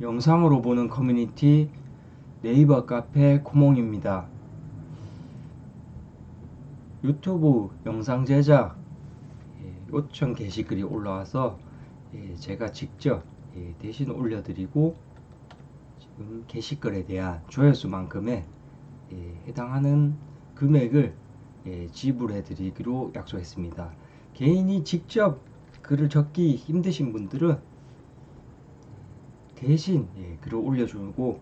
영상으로 보는 커뮤니티 네이버 카페 코몽입니다. 유튜브 영상 제작 예, 요청 게시글이 올라와서 예, 제가 직접 예, 대신 올려드리고 지금 게시글에 대한 조회수만큼의 예, 해당하는 금액을 예, 지불해 드리기로 약속했습니다. 개인이 직접 글을 적기 힘드신 분들은 대신 예, 글을 올려주고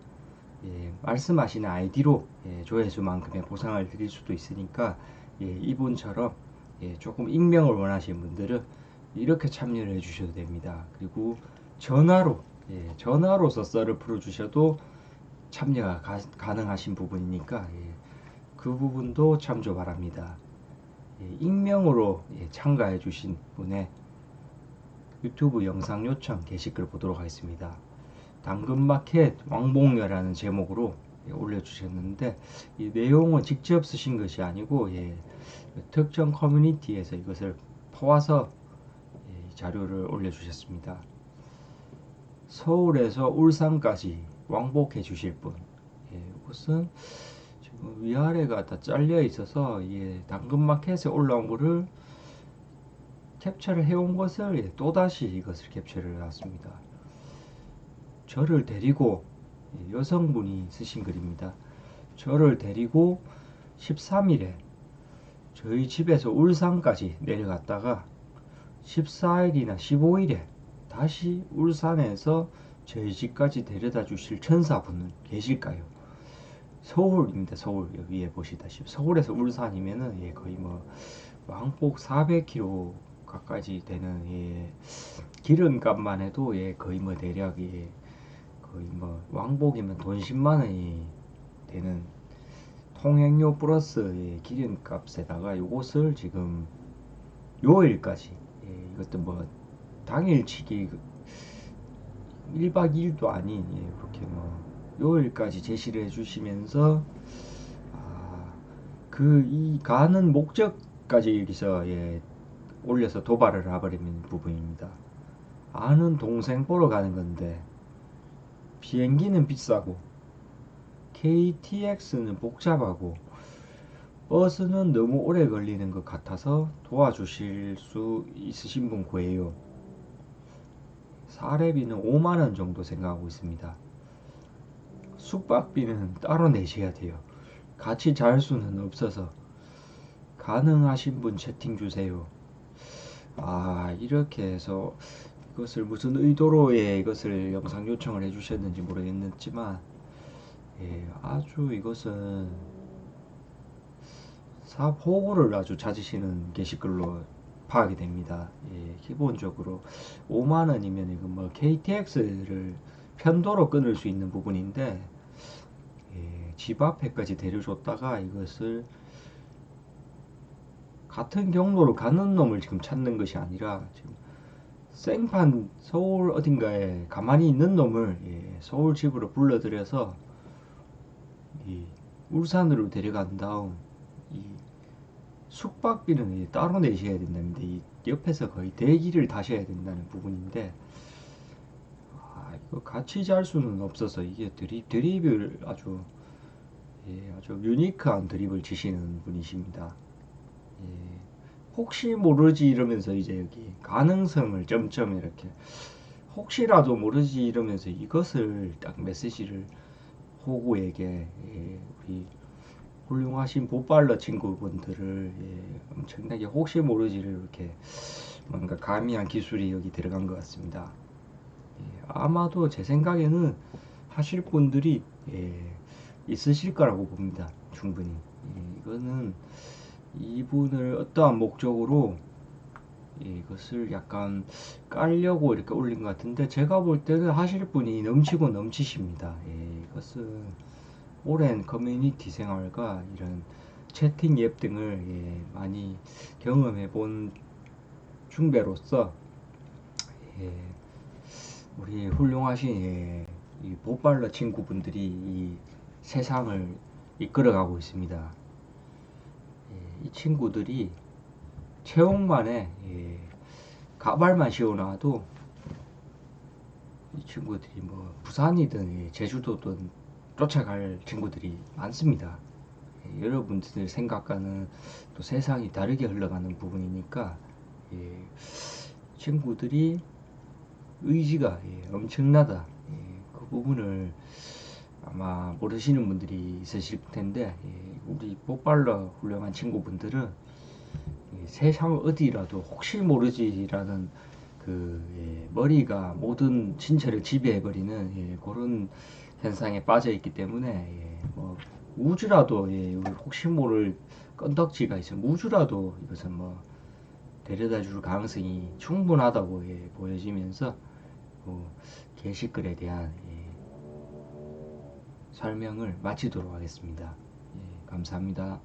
예, 말씀하시는 아이디로 예, 조회수만큼의 보상을 드릴 수도 있으니까 예, 이분처럼 예, 조금 익명을 원하시는 분들은 이렇게 참여를 해주셔도 됩니다. 그리고 전화로 예, 전화로서 썰을 풀어주셔도 참여가 가, 능하신 부분이니까 예, 그 부분도 참조 바랍니다. 예, 익명으로 예, 참가해 주신 분의 유튜브 영상 요청 게시글 보도록 하겠습니다. 당근마켓 왕복녀라는 제목으로 예, 올려주셨는데 이 내용은 직접 쓰신 것이 아니고 예, 특정 커뮤니티에서 이것을 퍼와서 예, 자료를 올려주셨습니다. 서울에서 울산까지 왕복해 주실 분 예, 이것은 지금 위아래가 다 잘려 있어서 예, 당근마켓에 올라온 거를 캡처를 해온 것을 예, 또다시 이것을 캡처를 해왔습니다. 저를 데리고 예, 여성분이 쓰신 글입니다. 저를 데리고 13일에 저희 집에서 울산까지 내려갔다가 14일이나 15일에 다시 울산에서 저희 집까지 데려다 주실 천사분은 계실까요? 서울입니다. 서울 여기 에 보시다시피 서울에서 울산이면은 예, 거의 뭐 왕복 400km 가까이 되는 예, 기름값만 해도 예, 거의 뭐 대략 예, 거의 뭐 왕복이면 돈 10만 원이 되는 통행료 플러스 예, 기름값에다가 요것을 지금 요일까지 예, 이것도 뭐 당일치기 1박 2일도 아닌 예, 그렇게 뭐 요일까지 제시를 해주시면서 아, 그이 가는 목적까지 여기서 예, 올려서 도발을 해버리는 부분입니다. 아는 동생 보러 가는 건데 비행기는 비싸고 KTX는 복잡하고 버스는 너무 오래 걸리는 것 같아서 도와주실 수 있으신 분 구해요. 사례비는 5만원 정도 생각하고 있습니다. 숙박비는 따로 내셔야 돼요. 같이 잘 수는 없어서 가능하신 분 채팅 주세요. 아 이렇게 해서 이것을 무슨 의도로 예, 이것을 영상 요청을 해주셨는지 모르겠지만 예, 아주 이것은 사보고를 아주 찾으시는 게시글로 파악이 됩니다. 예, 기본적으로 5만 원이면 이거 뭐 KTX를 편도로 끊을 수 있는 부분인데 예, 집 앞에까지 데려줬다가 이것을 같은 경로로 가는 놈을 지금 찾는 것이 아니라 지금 생판 서울 어딘가에 가만히 있는 놈을 예, 서울 집으로 불러들여서 이 울산으로 데려간 다음 이 숙박비는 따로 내셔야 된다는데 이 옆에서 거의 대기를 다셔야 된다는 부분인데 아, 이거 같이 잘 수는 없어서 이게 드립 드립을 아주 예, 아주 유니크한 드립을 치시는 분이십니다. 예, 혹시 모르지 이러면서 이제 여기 가능성을 점점 이렇게 혹시라도 모르지 이러면서 이것을 딱 메시지를 호구에게 예, 우리 훌륭하신 보빨러 친구분들을 예, 엄청나게 혹시 모르지를 이렇게 뭔가 가미한 기술이 여기 들어간 것 같습니다. 예, 아마도 제 생각에는 하실 분들이 예, 있으실 거라고 봅니다. 충분히. 예, 이거는 이분을 어떠한 목적으로 이것을 약간 깔려고 이렇게 올린 것 같은데 제가 볼 때는 하실 분이 넘치고 넘치십니다. 예, 이것은 오랜 커뮤니티 생활과 이런 채팅 앱 등을 예, 많이 경험해 본 중배로서 예, 우리 훌륭하신 예, 이 보빨러 친구분들이 이 세상을 이끌어가고 있습니다. 이 친구들이 체육만에 예, 가발만 씌워놔도 이 친구들이 뭐 부산이든 예, 제주도든 쫓아갈 친구들이 많습니다. 예, 여러분들 생각과는 또 세상이 다르게 흘러가는 부분이니까 예, 친구들이 의지가 예, 엄청나다. 예, 그 부분을 아마 모르시는 분들이 있으실 텐데 예, 우리 못발러 훌륭한 친구분들은 예, 세상 어디라도 혹시 모르지라는 그 예, 머리가 모든 신체를 지배해버리는 예, 그런 현상에 빠져 있기 때문에 예, 뭐 우주라도 혹시 모를 건덕지가 있으면 우주라도 이것은 뭐 데려다 줄 가능성이 충분하다고 예, 보여지면서 뭐 게시글에 대한 예, 설명을 마치도록 하겠습니다. 예, 감사합니다.